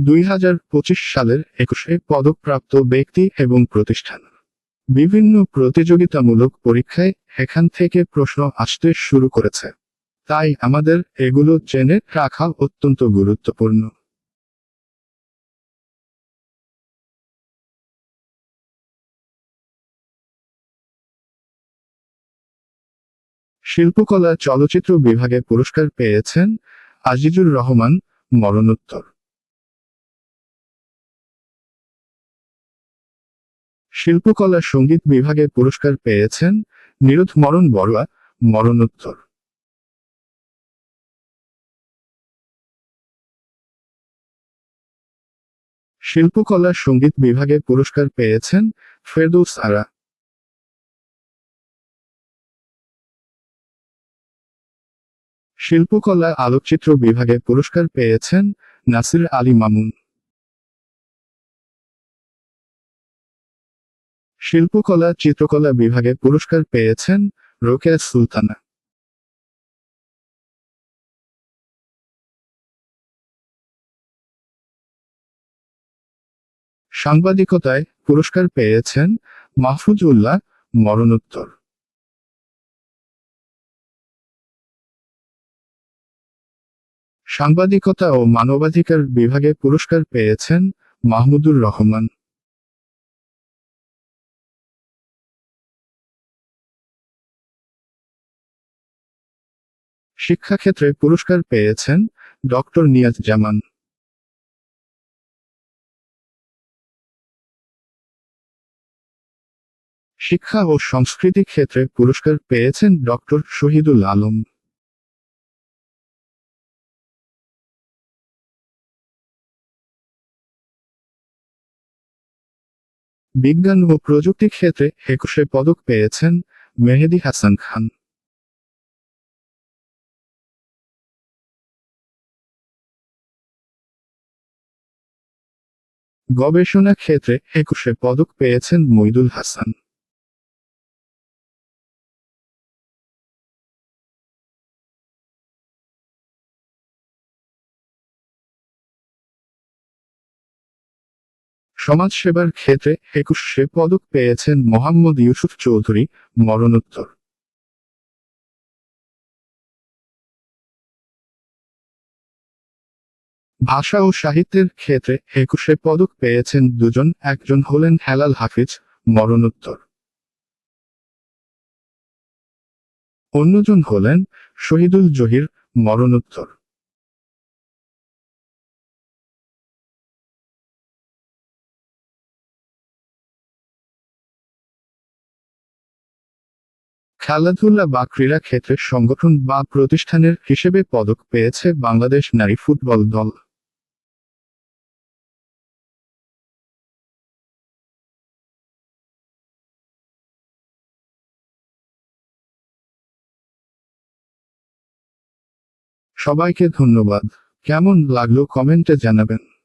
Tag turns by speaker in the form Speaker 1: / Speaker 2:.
Speaker 1: দুই হাজার পঁচিশ সালের একুশে পদকপ্রাপ্ত ব্যক্তি এবং প্রতিষ্ঠান। বিভিন্ন প্রতিযোগিতামূলক পরীক্ষায় এখান থেকে প্রশ্ন আসতে শুরু করেছে। তাই আমাদের এগুলো জেনে রাখা অত্যন্ত গুরুত্বপূর্ণ। শিল্পকলা চলচ্চিত্র বিভাগে পুরস্কার পেয়েছেন আজিজুর রহমান মরণোত্তর। শিল্পকলা সংগীত বিভাগে পুরস্কার পেয়েছেন নিরোধ মরণ বড়ুয়া, মরণোত্তর। শিল্পকলা সংগীত বিভাগে পুরস্কার পেয়েছেন ফেরদৌস আরা। শিল্পকলা আলোকচিত্র বিভাগে পুরস্কার পেয়েছেন নাসির আলী মামুন। শিল্পকলা, চিত্রকলা বিভাগে পুরস্কার পেয়েছেন রোকেয়া সুলতানা। সাংবাদিকতায় পুরস্কার পেয়েছেন মাহফুজ উল্লাহ মরণোত্তর। সাংবাদিকতা ও মানবাধিকার বিভাগে পুরস্কার পেয়েছেন মাহমুদুর রহমান। শিক্ষাক্ষেত্রে পুরস্কার পেয়েছেন ডক্টর নিয়াজ জামান। শিক্ষা ও সংস্কৃতি ক্ষেত্রে পুরস্কার পেয়েছেন ডক্টর শহীদুল আলম। বিজ্ঞান ও প্রযুক্তি ক্ষেত্রে একুশে পদক পেয়েছেন মেহেদি হাসান খান। গবেষণা ক্ষেত্রে একুশে পদক পেয়েছেন মইদুল হাসান। সমাজসেবার ক্ষেত্রে একুশে পদক পেয়েছেন মোহাম্মদ ইউসুফ চৌধুরী, মরণোত্তর। ভাষা ও সাহিত্যের ক্ষেত্রে একুশে পদক পেয়েছেন দুজন, একজন হলেন হেলাল হাফিজ, মরণোত্তর। অন্যজন হলেন শহীদুল জহির, মরণোত্তর। খেলাধুলা বা ক্রীড়া ক্ষেত্রে সংগঠন বা প্রতিষ্ঠানের হিসেবে পদক পেয়েছে বাংলাদেশ নারী ফুটবল দল। সবাইকে ধন্যবাদ। কেমন লাগল কমেন্টে জানাবেন।